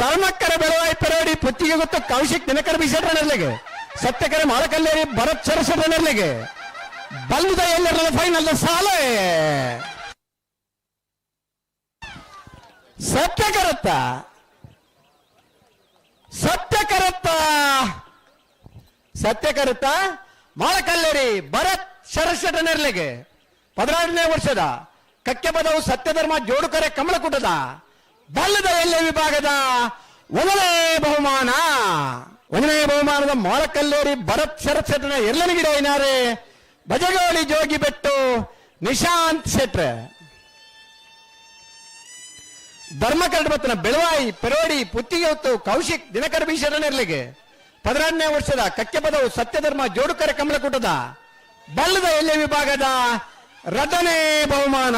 ಧರ್ಮಕ್ಕರೆ ಬೆಳವಾಯಿ ಪೆರವಡಿ ಪುತ್ತಿಗೆ ಗೊತ್ತು ಕೌಶಿಕ್ ದಿನಕರ ಬಿಸೆಟ್ರನರ್ಲಿಗೆ ಸತ್ಯಕರೆ ಮಾಡಕಲ್ಲೇರಿ ಭರತ್ ಚರಸಟನರ್ಲಿಗೆ ಬಲ್ಲುದ ಎಲ್ಲರ ಫೈನಲ್ ಸಾಲೆ. ಸತ್ಯಕರತ್ತ. ಸತ್ಯಕರತ್ತ. ಸತ್ಯಕರತ್ತ ಮಾಳಕಲ್ಲೇರಿ ಭರತ್ ಶರಶಟನರ್ಲಿಗೆ ಪದಿನಾರನೇ ವರ್ಷದ ಕಕ್ಕೆ ಪದವು ಸತ್ಯಧರ್ಮ ಜೋಡುಕರೆ ಕಮಲಕುಟದ. ಬಲ್ಲದ ಎಲ್ಲೆ ವಿಭಾಗದ ಒಂದನೇ ಬಹುಮಾನ? ಒಂದನೇ ಬಹುಮಾನದ ಮೊಳಕಲ್ಲೇರಿ ಭರತ್ ಶರತ್ ಎಲ್ಲನಿಗಿಡ ಏನಾರೆ ಭಜಗೋಳಿ ಜೋಗಿ ಬೆಟ್ಟು ನಿಶಾಂತ್ ಶೆಟ್ರೆ. ಧರ್ಮಕರಡಬತ್ತನ ಬೆಳವಾಯಿ, ಪೆರೋಡಿ ಪುತ್ತಿಗೆ ಹೊತ್ತು ಕೌಶಿಕ್, ದಿನಕರ ಭೀಷಣನಿರ್ಲಿಗೆ ಹದಿನಾರನೇ ವರ್ಷದ ಕಕ್ಕೆ ಪದವು ಸತ್ಯಧರ್ಮ ಜೋಡುಕರ ಕಮಲಕೂಟದ ಬಲ್ಲದ ಎಲ್ಲೆ ವಿಭಾಗದ ರಟನೆ ಬಹುಮಾನ?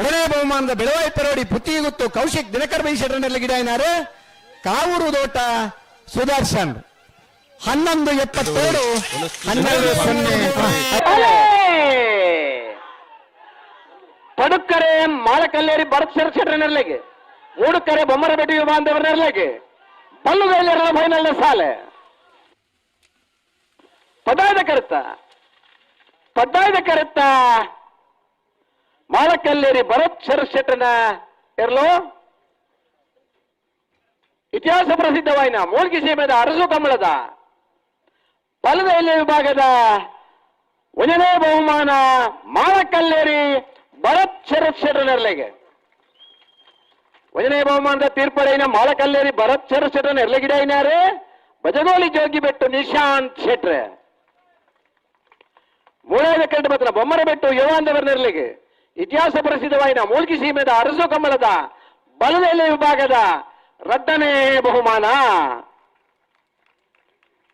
ಎರಡನೇ ಬಹುಮಾನದ ಬೆಳವಾಯಿ ಪೆರೋಡಿ ಪುತ್ತಿ ಗೊತ್ತು ಕೌಶಿಕ್ ದಿನಕರ ಗಿಡ ಏನಾರು? ಕಾವೂರು ದೋಟ ಸುದರ್ಶನ್. ಹನ್ನೊಂದು ಎಪ್ಪತ್ತೇಳು. ಹನ್ನೆರಡು ಸೊನ್ನೆ. ಪಡುಕರೆ ಮಾಳಕಲ್ಲೇರಿ ಭರತ್ ನೆರಲೆಗೆ ಮೂಡುಕರೆ ಬೊಮ್ಮರಬೆಟ್ಟಿ ಬಾಂಧವರ ನೆರಲೆಗೆ ಬಲ್ಲುಗೈಲರ ಫೈನಲ್ ಸಾಲೆ. ಪದಾಯದ ಕರೆತ ಪದಾಯದ ಕರುತ್ತ ಮಾಳಕಲ್ಲೇರಿ ಭರತ್ ಶರಶೆಟ್ಟನ ಇರಲು? ಇತಿಹಾಸ ಪ್ರಸಿದ್ಧವಾಯಿನ ಮೂಲ್ಗಿ ಸೀಮೆದ ಅರಸು ಕಮಲದ, ಫಲದ ಎಲೆ ವಿಭಾಗದ ಒಂದನೇ ಬಹುಮಾನ ಮಾಳಕಲ್ಲೇರಿ ಭರತ್ ಶರತ್ ಶೆಟ್ಟನರ್ಲೆಗೆ ಒಂದನೇ ಬಹುಮಾನದ ತೀರ್ಪಡೆಯಿನ ಮಾಳಕಲ್ಲೇರಿ ಭರತ್ ಶರತ್ ಶೆಟ್ಟನ ಇನಾರೆ ಬಜಗೋಳಿ ಜೋಗಿ ಬೆಟ್ಟು ನಿಶಾಂತ್ ಶೆಟ್ರೆ. ಮೂಳೆ ಕಂಡು ಬತ್ತನ ಬೊಮ್ಮರ ಬೆಟ್ಟು ಯುವಾಂಧವರ ನೆರಳಿಗೆ ಇತಿಹಾಸ ಪ್ರಸಿದ್ಧವಾಯಿನ ಮೂಲ್ಕಿ ಸೀಮೆದ ಅರಸು ಕಮಲದ ಬಲದ ಎಲೆ ವಿಭಾಗದ ರದ್ದನೇ ಬಹುಮಾನ.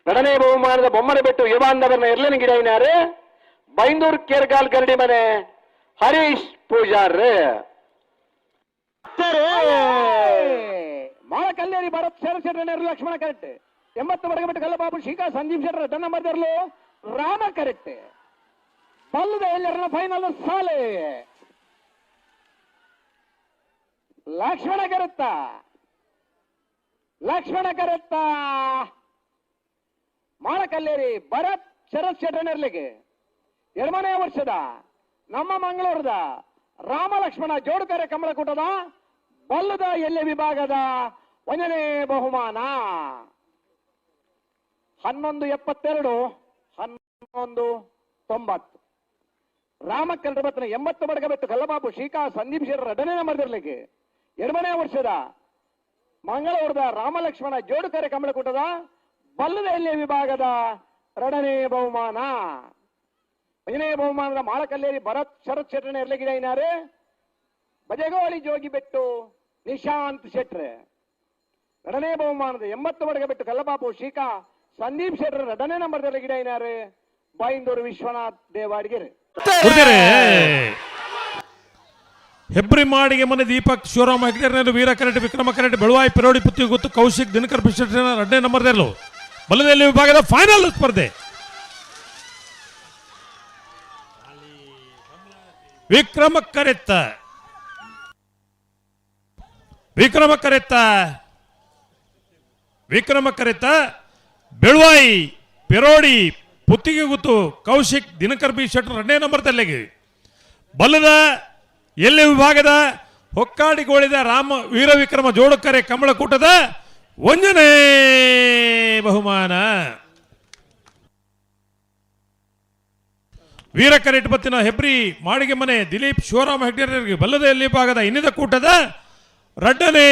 ಎರಡನೇ ಬಹುಮಾನದ ಬೊಮ್ಮನ ಬೆಟ್ಟು ಯುವಾಂಧವರನ್ನ ಎರಲಿನ ಗಿಡ ಬೈಂದೂರ್ ಕೇರ್ಗಾಲ್ ಗರಡಿ ಮನೆ ಹರೀಶ್ ಪೂಜಾರ್ ಮಾಳ ಕಲ್ಲೇರಿ ಭರತ್ ಶರ ಶೆಟ್ಟರ್ ಲಕ್ಷ್ಮಣ ಕರೆಕ್ಟ್. ಎಂಬತ್ತು ಬಡಗಬಿಟ್ಟು ಕಲ್ಲಬಾಬು ಶಿಖಾ ಸಂದೀಪ್ ಶೆಟ್ಟರ್ ತನ್ನ ಮದರ್ಲು ರಾಮ ಕರೆಕ್ಟ್. ಬಲ್ಲದ ಎಲ್ಲರನ್ನ ಫೈನಲ್ ಸಾಲೆ. ಲಕ್ಷ್ಮಣ ಕರುತ್ತ. ಲಕ್ಷ್ಮಣ ಕರುತ್ತ. ಮಾಡಕಲ್ಲೇರಿ ಭರತ್ ಶರತ್ ಶೆಟ್ಟನರ್ಲಿಗೆ ಎರಡನೇ ವರ್ಷದ, ನಮ್ಮ ಮಂಗಳೂರದ ರಾಮ ಲಕ್ಷ್ಮಣ ಜೋಡುಕರೆ ಕಮಲಕೂಟದ ಬಲ್ಲದ ಎಲೆ ವಿಭಾಗದ ಒಂದನೇ ಬಹುಮಾನ. ಹನ್ನೊಂದು ಎಪ್ಪತ್ತೆರಡು, ಹನ್ನೊಂದು ತೊಂಬತ್ತು. ರಾಮ ಕಲ್ರಬತ್ನ ಎಂಬತ್ತು ಬಡಗಬೆಟ್ಟು ಕಲ್ಲಬಾಬು ಶ್ರೀಕಾ ಸಂದೀಪ್ ಶೆಟ್ಟರ್ ಎರಡನೇ ನಂಬರ್ದಿರ್ಲಿಕ್ಕೆ ಎರಡನೇ ವರ್ಷದ ಮಂಗಳೂರದ ರಾಮಲಕ್ಷ್ಮಣ ಜೋಡುಕರೆ ಕಮಲಕೂಟದ ಬಲ್ಲದ ಎಲೆ ವಿಭಾಗದ ಎರಡನೇ ಬಹುಮಾನ. ಐದನೇ ಬಹುಮಾನದ ಮಾಳಕಲ್ಲೇರಿ ಭರತ್ ಶರತ್ ಶೆಟ್ಟರ್ ಎರ್ಲಗಿಡ ಇನಾರೆ ಬಜಗೋಳಿ ಜೋಗಿ ಬೆಟ್ಟು ನಿಶಾಂತ್ ಶೆಟ್ರೆ. ಎರಡನೇ ಬಹುಮಾನದ ಎಂಬತ್ತು ಮಡಗ ಬೆಟ್ಟು ಕಲ್ಲಬಾಬು ಶ್ರೀಕಾ ಸಂದೀಪ್ ಶೆಟ್ರ ಎರಡನೇ ನಂಬರ್ ಗಿಡ ಇನಾರೆ ಬೈಂದೂರು ವಿಶ್ವನಾಥ್ ದೇವಾಡಿಗೆರೆ. ಹೆಬ್ರಿ ಮಾಡಿಗೆ ಮನೆ ದೀಪಕ್, ಶಿವರಾಮ ಹೆಗ್ಡೆರ್ನರು ವೀರ ಕರೆಟ್ ವಿಕ್ರಮ ಕರೆಟ್ಟಿ ಬೆಳವಾಯಿ, ಪಿರೋಡಿ, ಪುತ್ತಿ ಗೊತ್ತು, ಕೌಶಿಕ್, ದಿನಕರ್ ಬಿಸ್ಟೆಟ್ನ ಎರಡನೇ ನಂಬರ್ದಲ್ಲೂ ಬಲದಲ್ಲಿ ವಿಭಾಗದ ಫೈನಲ್ ಸ್ಪರ್ಧೆ. ವಿಕ್ರಮ ಕರೆತ್ತ ವಿಕ್ರಮ ಕರೆತ್ತ ವಿಕ್ರಮ ಕರೆತ್ತ ಬೆಳವಾಯಿ, ಪೆರೋಡಿ, ಪುತ್ತಿಗೆ ಗುತ್ತು, ಕೌಶಿಕ್, ದಿನಕರ್ ಬಿ ಶೆಟ್ಟರ್ ಎರಡನೇ ನಂಬರ್ ತಲೆಗೆ ಬಲ್ಲದ ಎಲ್ಲಿ ವಿಭಾಗದ ಹೊಕ್ಕಾಡಿಗೋಳಿದ ರಾಮ ವೀರವಿಕ್ರಮ ಜೋಡಕರೆ ಕಮಲಕೂಟದ ಒಂದನೇ ಬಹುಮಾನ. ವೀರ ಬತ್ತಿನ ಹೆಬ್ರಿ ಮಾಡಿಗೆ ಮನೆ ದಿಲೀಪ್ ಶಿವರಾಮ ಹೆಗ್ಡೆರಿಗೆ ಬಲ್ಲದ ಎಲ್ಲಿ ಭಾಗದ ಇನ್ನಿದ ಕೂಟದ ರಡ್ಡನೇ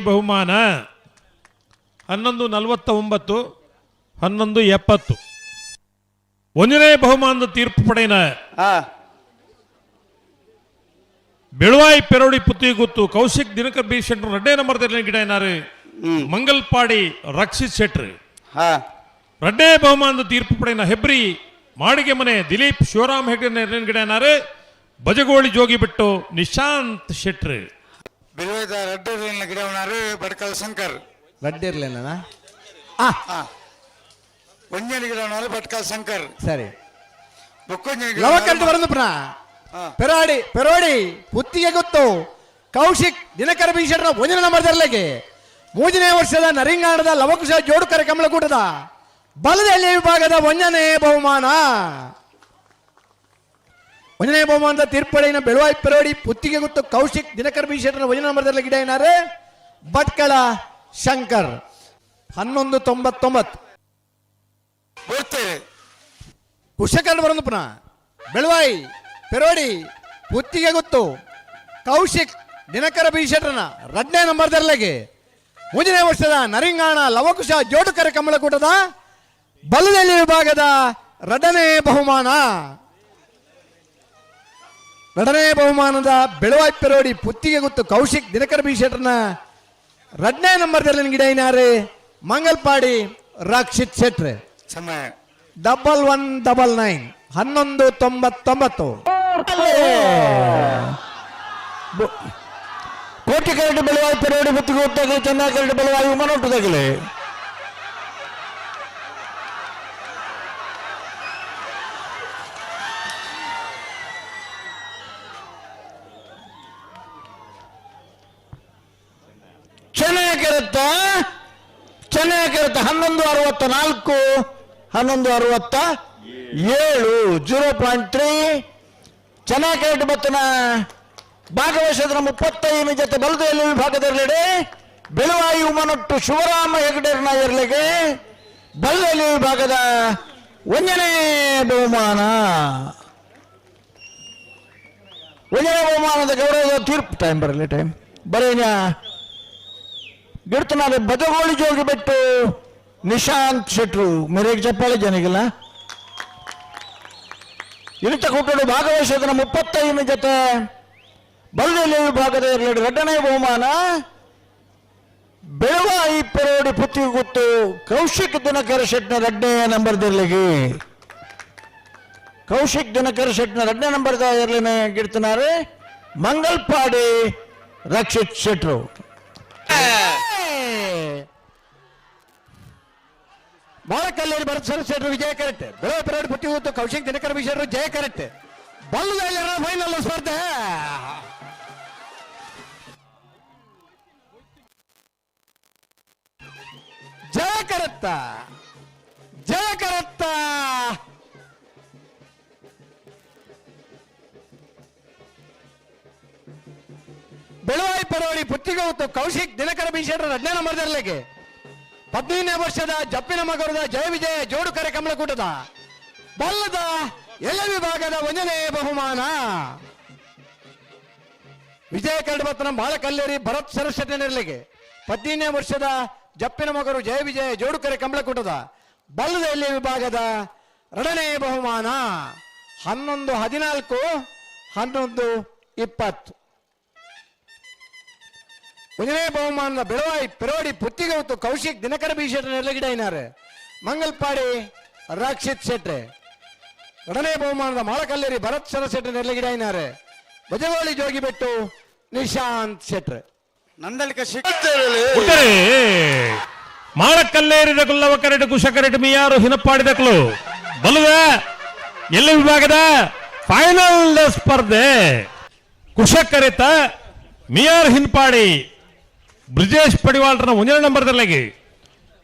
ಬಹುಮಾನ. ಹನ್ನೊಂದು ನಲವತ್ತ ಒಂಬತ್ತು ಹನ್ನೊಂದು ಎಪ್ಪತ್ತು. ಒಂದನೇ ಬಹುಮಾನದ ತೀರ್ಪು ಪಡೆಯಿನ ಬೆಳುವಾಯಿ ಪೆರೋಡಿ ಪುತ್ತಿ ಗೊತ್ತು. ಕೌಶಿಕ್ ದಿನಕರ್ ಬಿ ಶೆಟ್ರು ರಡ್ಡೆ ನಂಬರ್ ಗಿಡ ಏನಾರು? ಮಂಗಲ್ಪಾಡಿ ರಕ್ಷಿತ್ ಶೆಟ್ರು. ರಡ್ಡೆ ಬಹುಮಾನದ ತೀರ್ಪು ಪಡೆಯನ ಹೆಬ್ರಿ ಮಾಡಿಗೆ ಮನೆ ದಿಲೀಪ್ ಶಿವರಾಮ್ ಹೆಗ್ಡೆ ಗಿಡ ಏನಾರು? ಬಜಗೋಳಿ ಜೋಗಿ ಬಿಟ್ಟು ನಿಶಾಂತ್ ಶೆಟ್ರು. ಬೆಳುವಾಯ್ದ ಬಡ್ಕಲ್ ಶಂಕರ್. ರಡ್ಡೆ ಇರಲಿಲ್ಲ ಒಂಜನ ಗಿಡ ಏನಾರು? ಶಂಕರ್. ಸರಿ. ಪೆರಾಡಿ ಪೆರೋಡಿ ಪುತ್ತಿಗೆ ಗೊತ್ತು. ಕೌಶಿಕ್ ದಿನಕರ ಭೀಷಣರ ಭೋಜನ ನಂಬರ್ದಲ್ಲಿಗೆ ಮೂರನೇ ವರ್ಷದ ನರಿಂಗಾಣದ ಲವಕುಶ ಜೋಡುಕರ ಕಮಲಕೂಟದ ಬಲದಲ್ಲಿ ವಿಭಾಗದ ಒಂದನೇ ಬಹುಮಾನ. ಒಂದನೇ ಬಹುಮಾನದ ತೀರ್ಪಡಿನ ಬೆಳವಾಯಿ ಪೆರೋಡಿ ಪುತ್ತಿಗೆ ಗೊತ್ತು. ಕೌಶಿಕ್ ದಿನಕರ ಭೀಷಣರ ಭೋಜನ ನಂಬರ್ದಲ್ಲಿ ಗಿಡ ಏನಾರೆ? ಭಟ್ಕಳ ಶಂಕರ್. ಹನ್ನೊಂದು ತೊಂಬತ್ತೊಂಬತ್ತು. ಪುನಃ. ಬೆಳವಾಯಿ. ಪೆರೋಡಿ ಪುತ್ತಿಗೆ ಗೊತ್ತು. ಕೌಶಿಕ್ ದಿನಕರ ಭೀಷಣನ ನಂಬರ್ ದರ್ಲೆಗೆ ಮುಂದಿನ ವರ್ಷದ ನರಿಂಗಾಣ ಲವಕುಶ ಜೋಡುಕರ ಕಮಲಕೂಟದ ಬಲದಲ್ಲಿ ವಿಭಾಗದ ರಡನೆ ಬಹುಮಾನ. ರಡನೇ ಬಹುಮಾನದ ಬೆಳವಾಯಿ ಪೆರೋಡಿ ಪುತ್ತಿಗೆ ಗೊತ್ತು ಕೌಶಿಕ್ ದಿನಕರ ಭೀಷಣನ ನಂಬರ್ ದರ್ಲಿನ ಗಿಡ ಏನಾರೆ ಮಂಗಲ್ಪಾಡಿ ರಕ್ಷಿತ್ ಶೆಟ್ರೆ. ಡಬಲ್ ಒನ್ ಡಬಲ್ ನೈನ್ ಹನ್ನೊಂದು ತೊಂಬತ್ತೊಂಬತ್ತು. ಕೋಟಿ ಕರಡು ಬೆಳವಾಯಿ ಪೆರವಡಿ ಬುತ್ತಿಗೆ ಹೋಗ್ತಾಗಲಿ ಚೆನ್ನಾಗಿ ಕರಡು ಬೆಳವಾಯಿ ವಿಮಾನ ಹುಟ್ಟದಾಗಲಿ ಚೆನ್ನಾಗಿರುತ್ತ ಚೆನ್ನಾಗಿರುತ್ತೆ ಹನ್ನೊಂದು ಅರವತ್ತ ನಾಲ್ಕು, ಹನ್ನೊಂದು ಅರವತ್ತ ಏಳು, ಜೀರೋ ಪಾಯಿಂಟ್ ತ್ರೀ. ಚೆನ್ನಾಗಿ ಬತ್ತನ. ಭಾಗವಹಿಸಿದ್ರ ಮುಪ್ಪತ್ತೈದು ಜೊತೆ ಬಲದಲ್ಲಿ ವಿಭಾಗದಲ್ಲಿಡೆ. ಬೆಳವಾಯಿ ಉಮನೊಟ್ಟು ಶಿವರಾಮ ಹೆಗಡೆರ್ನ ಇರಲಿಗೆ ಬಲದಲ್ಲಿ ವಿಭಾಗದ ಒಂದನೇ ಬಹುಮಾನ. ಒಂದನೇ ಬಹುಮಾನದ ಗೌರವ ತೀರ್ಪು. ಟೈಮ್ ಬರಲಿ ಟೈಮ್ ಬರೀನ ಗಿಡ್ತನಾದ ಬದಗೋಳಿ ಜೋಗಿ ಬಿಟ್ಟು ನಿಶಾಂತ್ ಶೆಟ್ರು, ಮೇರೆಗೆ ಚಪ್ಪಾಳೆ ಜನಿಗಿಲ್ಲ. ಇಳಿತ ಕೊಟ್ಟರು ಭಾಗವಹಿಸಿದ ಮುಪ್ಪತ್ತೈದು ಜೊತೆ. ಬಲದಲ್ಲಿ ಭಾಗದ ಎರಡು ಎರಡನೇ ಬಹುಮಾನ. ಬೆಳವಾಯಿ ಪೆರೋಡಿ ಪುತ್ತಿ ಗೊತ್ತು ಕೌಶಿಕ್ ದಿನಕರ ಶೆಟ್ನ ಎರಡನೇ ನಂಬರ್ದಲ್ಲಿಗೆ ಕೌಶಿಕ್ ದಿನಕರ ಶೆಟ್ನ ಎರಡನೇ ನಂಬರ್ ಇರಲಿನ ಗಿಡ್ತನಾರೆ. ಮಂಗಲ್ಪಾಡಿ ರಕ್ಷಿತ್ ಶೆಟ್ರು. ಬಾಳ ಕಲ್ಲೇರಿ ಭರತ್ ಶೆಟ್ರು ವಿಜಯ ಕರೆಕ್ಟ್. ಬೆಳೆ ಪೆರೋಡಿ ಪಟ್ಟಿ ಗೊತ್ತು ಕೌಶಿಕ್ ದಿನಕರ ಮಿಶ್ರರು ಜಯ ಕರೆಕ್ಟ್. ಬಲ್ಲದಲ್ಲಿ ಫೈನಲ್ ಸ್ಪರ್ಧೆ? ಜಯ ಕರತ್ತ. ಜಯ ಕರತ್ತ. ಬೆಳವಾಯಿ ಪರವಳಿ ಪುತ್ತಿಗೆ ಕೌಶಿಕ್ ದಿನಕರ ಮಿಶ್ರರು ಅಜ್ಞಾನ ನಂಬರ್ದಲ್ಲಿಗೆ ಹದಿನೈದನೇ ವರ್ಷದ ಜಪ್ಪಿನ ಮಗರದ ಜಯ ವಿಜಯ ಜೋಡು ಕರೆ ಕಮಲಕೂಟದ ಬಲ್ಲದ ಎಲ್ಲ ವಿಭಾಗದ ಒಂದನೇ ಬಹುಮಾನ. ವಿಜಯ ಕರ್ಡಬತ್ತನ ಬಾಳ ಕಲ್ಲೇರಿ ಭರತ್ ಸರಸ್ವತಿ ನೆರಳಿಗೆ ಹದಿನೈದನೇ ವರ್ಷದ ಜಪ್ಪಿನ ಮಗರು ಜಯ ವಿಜಯ ಜೋಡು ಕರೆ ಕಮಲಕೂಟದ ಬಲ್ಲದ ಎಲ್ಲಿ ವಿಭಾಗದ ಎರಡನೇ ಬಹುಮಾನ. ಹನ್ನೊಂದು ಹದಿನಾಲ್ಕು, ಹನ್ನೊಂದು ಇಪ್ಪತ್ತು. ಒಂದನೇ ಬಹುಮಾನದ ಬೆಳವಾಯಿ ಪೆರೋಡಿ ಪುತ್ತಿಗೆ ಹೊತ್ತು ಕೌಶಿಕ್ ದಿನಕರ ಭೀಷಣ ನೆಲಗಿಡ ಏನಾರೆ ಮಂಗಲ್ಪಾಡಿ ರಕ್ಷಿತ್ ಶೆಟ್ರೆ. ಎರಡನೇ ಬಹುಮಾನದ ಮಾಳಕಲ್ಲೇರಿ ಭರತ್ ಸರಸೆಟ್ರೆ ನೆಲಗಿಡ ಏನಾರೆ ಜೋಗಿ ಬೆಟ್ಟು ನಿಶಾಂತ್ ಶೆಟ್ರೆ. ನಂದಲಿಕ ಹುಟ್ಟರೆ ಮಾಳಕಲ್ಲೇರಿದ ಕುಲ್ಲವ ಕರೆಡು ಕುಶ ಕರಡು ಮಿಯಾರು ಹಿನಪ್ಪಾಡಿದಕ್ಲು ಬಲುವ ಎಲ್ಲ ವಿಭಾಗದ? ಫೈನಲ್ ಸ್ಪರ್ಧೆ. ಕುಶ ಕರೆತ ಮಿಯಾರ್ ಹಿನ್ಪಾಡಿ ಬ್ರಿಜೇಶ್ ಪಡಿವಾಳ್ರನ ಒಂದನೇ ನಂಬರ್ದಲ್ಲಿಗೆ.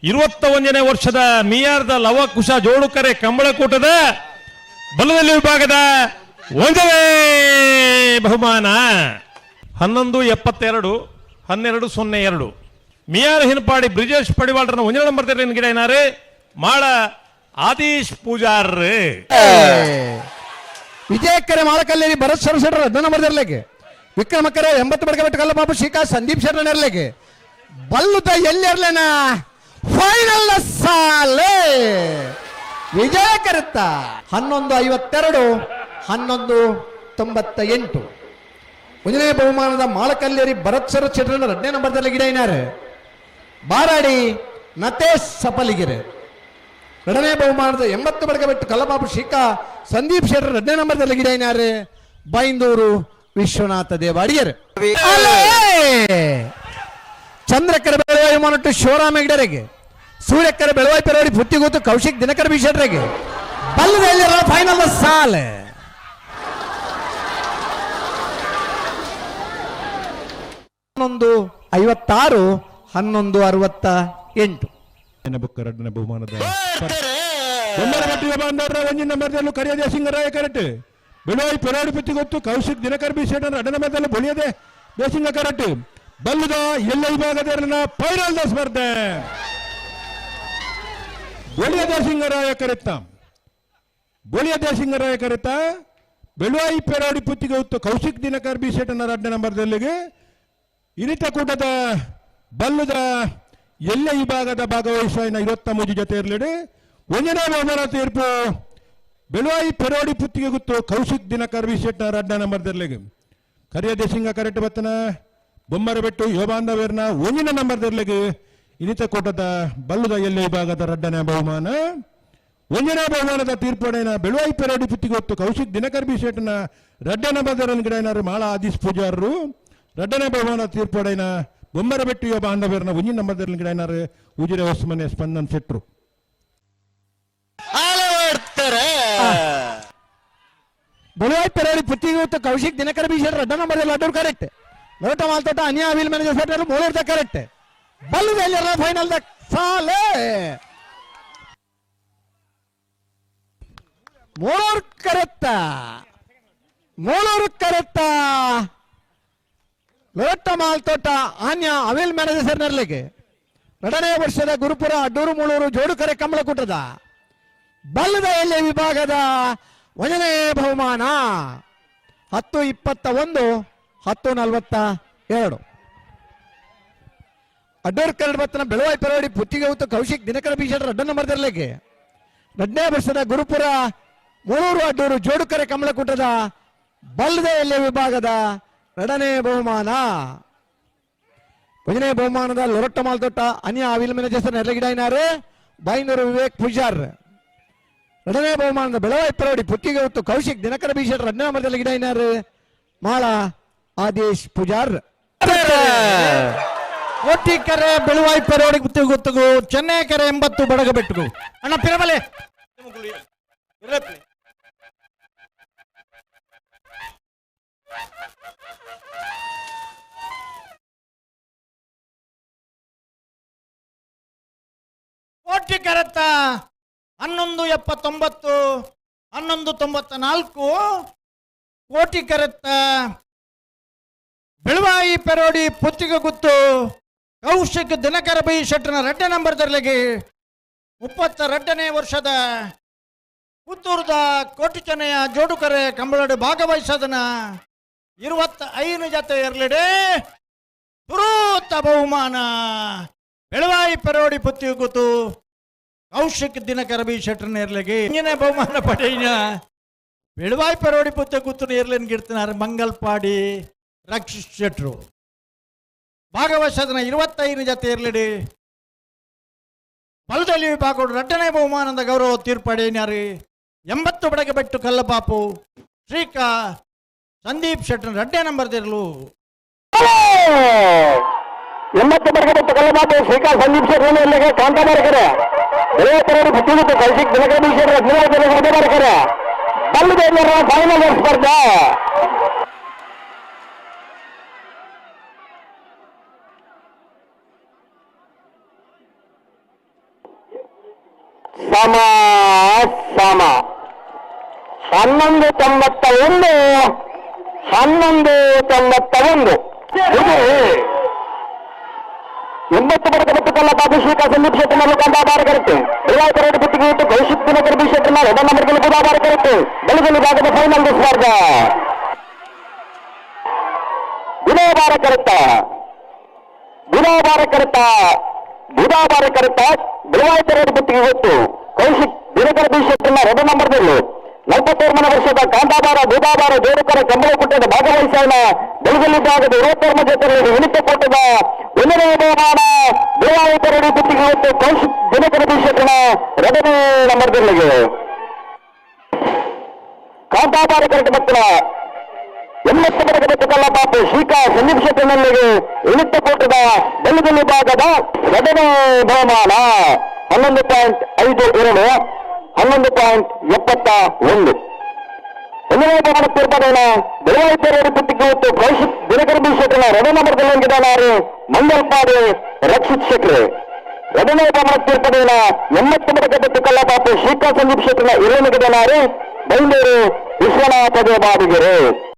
ಇರುವತ್ತ ಒಂದನೇ ವರ್ಷದ ಮಿಯಾರ್ದ ಲವಕುಶ ಜೋಡುಕರೆ ಕಂಬಳಕೂಟದ ಬಲದಲ್ಲಿ ವಿಭಾಗದ ಒಂದನೇ ಬಹುಮಾನ. ಹನ್ನೊಂದು ಎಪ್ಪತ್ತೆರಡು, ಹನ್ನೆರಡು ಸೊನ್ನೆ ಎರಡು. ಮಿಯಾರ್ ಹಿನಪಾಡಿ ಬ್ರಿಜೇಶ್ ಪಡಿವಾಳ್ರನ ಒಂದನೇ ನಂಬರ್ ಗಿಡ ಏನಾರೇ? ಮಾಳ ಆದೀಶ್ ಪೂಜಾರ್ ವಿಜಯಕರೆ ಮಾಳಕಲ್ಲೇರಿ ಭರತ್ ಸರಸಡ್ರ ಹದಿನ ನಂಬರ್ದಲ್ಲಿಗೆ. ವಿಕ್ರಮಕ್ಕರೆ ಎಂಬತ್ತು ಬಡಗ ಬೆಟ್ಟು ಕಲ್ಲಬಾಬು ಶಿಖಾ ಸಂದೀಪ್ ಶೆಟ್ರ ನೆರಳಿಗೆ ಬಲ್ಲುದ ಎಲ್ಲಿರ್ಲೇನ? ಫೈನಲ್ ಸಾಲೆ. ವಿಜಯ ಕರುತ್ತ ಹನ್ನೊಂದು ಐವತ್ತೆರಡು, ಹನ್ನೊಂದು ತೊಂಬತ್ತ ಎಂಟು ಒಂದನೇ ಬಹುಮಾನದ ಮಾಳಕಲ್ಲೇರಿ ಭರತ್ ಸರ ಚಿತ್ರನ ಎರಡನೇ ನಂಬರ್ದಲ್ಲಿ ಗಿಡ ಏನಾರೆ ಬಾರಾಡಿ ನತೇಶ್ ಸಪಲಿಗಿರೆ ಎರಡನೇ ಬಹುಮಾನದ ಎಂಬತ್ತು ಬಡಗ ಬಿಟ್ಟು ಕಲ್ಲಬಾಬು ಶಿಖಾ ಸಂದೀಪ್ ಶೆಟ್ಟರ್ ಎರಡನೇ ನಂಬರ್ದಲ್ಲಿ ಗಿಡ ಏನಾರೆ ಬೈಂದೂರು ವಿಶ್ವನಾಥ ದೇವ ಅಡಿಗರು ಚಂದ್ರಕರ ಬೆಳವಾಯಿ ಮೊನಟ್ಟು ಶಿವರಾಮ ಹೆಗ್ಡರಿಗೆ ಸೂರ್ಯಕರ ಬೆಳವಾಯಿ ಪೆರವಾಡಿ ಪುತ್ತಿಗೂತು ಕೌಶಿಕ್ ದಿನಕರ ಬಿಷಡ್ರೆಗೆ ಬಲ್ಲದಲ್ಲಿ ಫೈನಲ್ ಸಾಲ. ಹನ್ನೊಂದು ಐವತ್ತಾರು ಹನ್ನೊಂದು ಅರವತ್ತ ಎಂಟು ಬಹುಮಾನದ ಒಂದರ ಮಟ್ಟಿಗೆ ಬಂದ್ರೆ ಒಂದಿನ ಮರದಲ್ಲೂ ಕರೆಯದೆ ಸಿಂಗರಾಯ ಕರೆಕ್ಟ್. ಬೆಳವಾಯಿ ಪೆರಾಡಿ ಪುತ್ತಿ ಗೊತ್ತು, ಕೌಶಿಕ್ ದಿನಕರ್ ಬಿಸಿಟ್ ಅಂದ್ರೆ ಅಡನ ಮೇಲೆ ಬಳಿಯದೆ. ಬೇಸಿಂಗ ಕರೆಕ್ಟ್ ಬಲ್ಲುದ ಎಲ್ಲ ವಿಭಾಗದಲ್ಲಿನ ಫೈನಲ್ ಸ್ಪರ್ಧೆ. ಬಳಿಯದ ದೇಶಿಂಗರಾಯ ಕರೆತ್ತ ಬಳಿಯದ ದೇಶಿಂಗರಾಯ ಕರೆತ. ಬೆಳವಾಯಿ ಪೆರಾಡಿ ಪುತ್ತಿಗೆ ಹೊತ್ತು ಕೌಶಿಕ್ ದಿನಕರ್ ಬಿಸೇಟನ ಅಡ್ಡ ನಂಬರ್ದಲ್ಲಿಗೆ ಇರಿತ ಕೂಟದ ಬಲ್ಲುದ ಎಲ್ಲ ವಿಭಾಗದ ಭಾಗವಹಿಸುವ ಇವತ್ತ ಮೂಜು ಜೊತೆ ಇರಲಿಡಿ ಒಂದನೇ ಬಹುಮಾನ ತೀರ್ಪು ಬೆಳುವಾಯಿ ಪೆರೋಡಿ ಪುತ್ತಿಗೆ ಗೊತ್ತು ಕೌಶಿಕ್ ದಿನಕರ್ ವಿಶೆಟ್ನ ರಡ್ಡ ನಂಬರ್ ದರ್ಲೆಗೆ ಕರಿಯದೆ ಸಿಂಗ ಕರೆಕ್ಟ್ ಬತ್ತನ, ಬೊಮ್ಮರ ಬೆಟ್ಟು ಯೋಬಾಂಧವೇರ್ನ ಒಂದಿನ ನಂಬರ್ದಲ್ಲಿಗೆ ಇನಿತ ಕೋಟದ ಬಲ್ಲುದ ಎಲ್ಲ ವಿಭಾಗದ ರಡ್ಡನ ಬಹುಮಾನ. ಒಂಜಿನ ಬಹುಮಾನದ ತೀರ್ಪಡೆನ ಬೆಳುವಾಯಿ ಪೆರೋಡಿ ಪುತ್ತಿಗೆ ಗೊತ್ತು ಕೌಶಿಕ್ ದಿನಕರ್ ಬಿಶೇಟ್ನ ರಡ್ಡನ ಬದರನ್ ಗಿಡನಾರು ಮಾಳ ಆದಿಸ್ ಪೂಜಾರರು. ರಡ್ಡನ ಬಹುಮಾನ ತೀರ್ಪಡೆನ ಬೊಮ್ಮರ ಬೆಟ್ಟು ಯುವ ಬಾಂಧವರನ್ನ ಒಂಜಿನ ಗಿಡ ಗಿಡನಾರು ಉಜಿರೆ ಹೊಸಮನೆ ಸ್ಪಂದನ್ ಶೆಟ್ರು ಪೆರಾಡಿ ಪುತ್ತಿಗೆ ಇವತ್ತು ಕೌಶಿಕ್ ದಿನಕರ ಬೀಸರ್ ರಡ್ಡ ನಂಬರ್ ಅಡ್ಡೂರು ಕರೆಕ್ಟ್ ಲೋಟ ಮಾಲ್ತೋಟ ಅನಿಯಾ ಅವಿಲ್ ಮ್ಯಾನೇಜರ್ ಸೆಟರ್ ಮೂಲಿರ್ದ ಕರೆಕ್ಟ್ ಬಲ್ಲು ಎಲ್ಲರ ಫೈನಲ್ ದ ಸಾಲೆ. ಮೂಳೂರು ಕರೆತ್ತ. ಮೂಳೂರು ಕರೆತ್ತ. ಲೋಟ ಮಾಲ್ತೋಟ ಆನ್ಯ ಅವಿಲ್ ಮ್ಯಾನೇಜರ್ ಸರ್ನರ್ಲಿಗೆ ಎರಡನೇ ವರ್ಷದ ಗುರುಪುರ ಅಡ್ಡೂರು ಮೂಳೂರು ಜೋಡುಕರೆ ಕಮಲಕುಟದ ಬಲ್ಲದ ಎಲೆ ವಿಭಾಗದ ಒಂದನೇ ಬಹುಮಾನ? ಹತ್ತು ಇಪ್ಪತ್ತ ಒಂದು, ಹತ್ತು ನಲವತ್ತ ಎರಡು. ಅಡ್ಡೂರು ಕರಡ್ಬತ್ತನ ಬೆಳವಾಯಿ ಪರವಾಡಿ ಪುತ್ತಿಗೆ ಕೌಶಿಕ್ ದಿನಕರ ಬೀಜ ಅಡ್ಡನ್ನು ನಂಬರ್ದರ್ಲಿಗೆ ಎರಡನೇ ವರ್ಷದ ಗುರುಪುರ, ಮೂಳೂರು ಅಡ್ಡೂರು ಜೋಡುಕರೆ ಕಮಲಕೂಟದ ಬಲ್ದೆಯಲ್ಲಿ ವಿಭಾಗದ ಎರಡನೇ ಬಹುಮಾನ. ಒಂದನೇ ಬಹುಮಾನದ ಲೊರಟ್ಟ ಮಾಲ್ತೊಟ್ಟ ಅನಿಯ ಅವಿಲ್ ಮ್ಯಾನೇಜರ್ ನೆರಗಿಡಾಯಿನಾರು ಬೈನೂರು ವಿವೇಕ್ ಪೂಜಾರ್. ಎರಡನೇ ಬಹುಮಾನದ ಬೆಳವಾಯಿ ಪರವಡಿ ಪುತ್ತಿಗೆ ಹೊತ್ತು ಕೌಶಿಕ್ ದಿನಕರ ಬೀಷರ್ ಎರಡನೇ ಗಿಡ ಗಿಡಾಯಿನಾರು ಮಾಳ ಆದೇಶ್ ಪೂಜಾರ್. ಒಟ್ಟಿಕೆರೆ ಬೆಳುವಾಯಿ ಪರವಡಿ ಪುತ್ತಿಗೆ ಗೊತ್ತಗು ಚೆನ್ನೈ ಕೆರೆ ಎಂಬತ್ತು ಬಡಗ ಬೆಟ್ಟಗು ಅಣ್ಣ, ಪಿರಮಲೆ. ಕೋಟಿ ಕರತ್ತ ಹನ್ನೊಂದು ಎಪ್ಪತ್ತೊಂಬತ್ತು, ಹನ್ನೊಂದು ತೊಂಬತ್ತ ನಾಲ್ಕು ಕೋಟಿ ಕರೆತ್ತ ಬೆಳವಾಯಿ ಪೆರೋಡಿ ಪುತ್ತಿಗೆ ಗುತ್ತು ಕೌಶಿಕ್ ದಿನಕರ ಬೈ ಶೆಟ್ಟನ ರಡ್ಡೆ ನಂಬರ್ ದರ್ಲಿಗೆ ಮುಪ್ಪತ್ತ ಎರಡನೇ ವರ್ಷದ ಪುತ್ತೂರದ ಕೋಟಿ ಚೆನ್ನೆಯ ಜೋಡುಕರೆ ಕಂಬಳಡೆ ಭಾಗವಹಿಸದನ ಇರುವತ್ತ ಐದು ಜತೆ ಇರಲಿಡೆ ಪುರೂತ ಬಹುಮಾನ. ಬೆಳವಾಯಿ ಪೆರೋಡಿ ಪುತ್ತಿಗೆ ಗುತ್ತು ಕೌಶಿಕ್ ದಿನಕರ ಬಿ ಶೆಟ್ರ ಇರ್ಲಿಗೆ ಇಂಜಿನ ಬಹುಮಾನ ಪಡೆಯ ಬೆಳವಾಯಿ ಪರೋಡಿ ಪುತ್ತ ಗುತ್ತು ಇರ್ಲೇನ್ ಗಿಡ್ತಿನಾರ ಮಂಗಲ್ಪಾಡಿ ರಕ್ಷಿತ್ ಶೆಟ್ರು. ಭಾಗವಹಿಸದನ ಇರುವತ್ತೈದು ಜೊತೆ ಇರ್ಲಿಡಿ ಬಲದಲ್ಲಿ ವಿಭಾಗಗಳು ಎರಡನೇ ಬಹುಮಾನದ ಗೌರವ ತೀರ್ಪಡೆಯಿನಾರಿ ಎಂಬತ್ತು ಬಡಗೆ ಬೆಟ್ಟು ಕಲ್ಲಪಾಪು ಶ್ರೀಕಾ ಸಂದೀಪ್ ಶೆಟ್ರ ಎರಡನೇ ನಂಬರ್ ತಿರ್ಲು. ಎಂಬತ್ತು ಬರ್ಗದ ಕಲ್ಲಬಾಬು ಶ್ರೀಕಾ ಸಂದೀಪ್ ಶೆಟ್ಟಿ ಇಲ್ಲಿಗೆ ಕಾಂತ ಬರ್ಕರೆ ಬೆಳೆಯತ್ತರವರು ಪುತ್ತಿಗುತ್ತು ಕೌಶಿಕ್ ದಿನಕರೀಶ್ವರ ಹದಿನೇಳು ಹೊಡೆ ಬರ್ಕರೆ ಬಲ್ಲದ ಫೈನಲ್ ಸ್ಪರ್ಧೆ ಸಮ ಸಮ ಹನ್ನೊಂದು ತೊಂಬತ್ತ ಒಂದು ಹನ್ನೊಂದು ತೊಂಬತ್ತ ಒಂದು ಎಂಬತ್ತು ಬಡಕ ಮತ್ತು ಕಲ್ಲ ಬಾಬು ಸಂದೀಪ್ ಶೆಟ್ಟಿನಲ್ಲಿ ನಾವು ಕಂಡ ಬಾರ ಕರೆಕ್ಟ್. ಬೆಳಗಾವಿ ಪರೇಡ್ ಪುತ್ತಿಗೆ ಇಟ್ಟು ಕೌಶಿಕ್ ದಿನಕರ್ ಬಿ ಶೆಟ್ಟಿ ನಾವು ನಂಬರ್ಗಳು ನಂಬರ್ಗೆ ಕೂಡ ಆಧಾರ ಕರೆಕ್ಟ್. ಬೆಳಗಲಿ ಭಾಗದ ಫೈನಲ್ ಸ್ಪರ್ಧ ವಿನಯ ಬಾರ ಕರೆಕ್ಟ. ವಿನಯ ಬಾರ ಕರೆಕ್ಟ. ಬುಧಾ ಬಾರ ಕರೆಕ್ಟ. ಬೆಳಗಾವಿ ಪರೇಡ್ ಪುತ್ತಿಗೆ ಗೊತ್ತು ಕೌಶಿಕ್ ದಿನಕರ ಬಿ ಶೆಟ್ಟಿ ಎರಡು ನಂಬರ್ದಲ್ಲಿ ನಲವತ್ತೇಳು ವರ್ಷದ ಕಾಂತಾಬಾರ ಬೂದಾಬಾರ ಜೋಡುಕರ ಕಂಬಳ ಕುಟ್ಟದ ಭಾಗವಹಿಸೋಣ. ಬೆಳಗಲಿ ಭಾಗದ ಇರುವತ್ತರ್ಮ ಜೊತೆಯಲ್ಲಿ ವಿನಿತ ಕೊಟ್ಟದ ಒಂದನೇ ಬಹುಮಾನ ಬೆಳಗಾವಿ ಪರೇಡ್ ಪುತ್ತಿಗೆ ಗೊತ್ತು ಕೌಶಿಕ್ ದಿನಕರ ಬಿ ಶೆಟ್ಟಿನ ಎರಡನೇ ನಂಬರ್ದಲ್ಲಿಗೆ ಕಾಂತಾಬಾರ ಕರೆಕ್ಟ್ ಬತ್ತಲ. ಎಂಬತ್ತು ಬಡಗ ಬೆಟ್ಟಕಲ್ಲ ಪಾಪು ಶ್ರೀಕಾ ಸಂದೀಪ್ ಶೆಟ್ಟಿನಲ್ಲಿಗೆ ಇಳಿತ ಕೊಟ್ಟದ ಬೆಳಗಲಿ ಭಾಗದ ಎರಡನೇ ಬಹುಮಾನ. ಹನ್ನೊಂದು ಪಾಯಿಂಟ್ ಐದು ಎರಡು. ಹನ್ನೊಂದು ಪಾಯಿಂಟ್ ಎಪ್ಪತ್ತ ಒಂದು ಒಂದನೇ ಪ್ರಮಾಣ ತೀರ್ಪದೇನ ಬೆಳಗಾವಿ ಪೇರೋಡಿ ಪುಟ್ಟಿಗೆ ಹೊತ್ತು ಕೌಶಿಕ್ ದಿನಕರ ಬಿ ಶೆಟ್ಟನ ಎರಡನೇ ನಂಬರ್ದಲ್ಲಿ ಹಂಗಿದಾನಾರು ಮಂಗಲ್ಪಾಡು ರಕ್ಷಿತ್ ಶೆಟ್ರೆ ಎರಡನೇ ಪ್ರಮಾಣ ತೀರ್ಪದೇನ ಎಂಬತ್ತು ಬಡಕ ಬೆಟ್ಟು ಕಲ್ಲಪಾಪು ಶ್ರೀಕಾಂತ್ ಸಂದೀಪ್ ಶೆಟ್ಟನ ಇರನಿಗಿದನಾರು ಬೈಂದೂರು ವಿಶ್ವನಾಥ ಬಾಡಿಗೆರೆ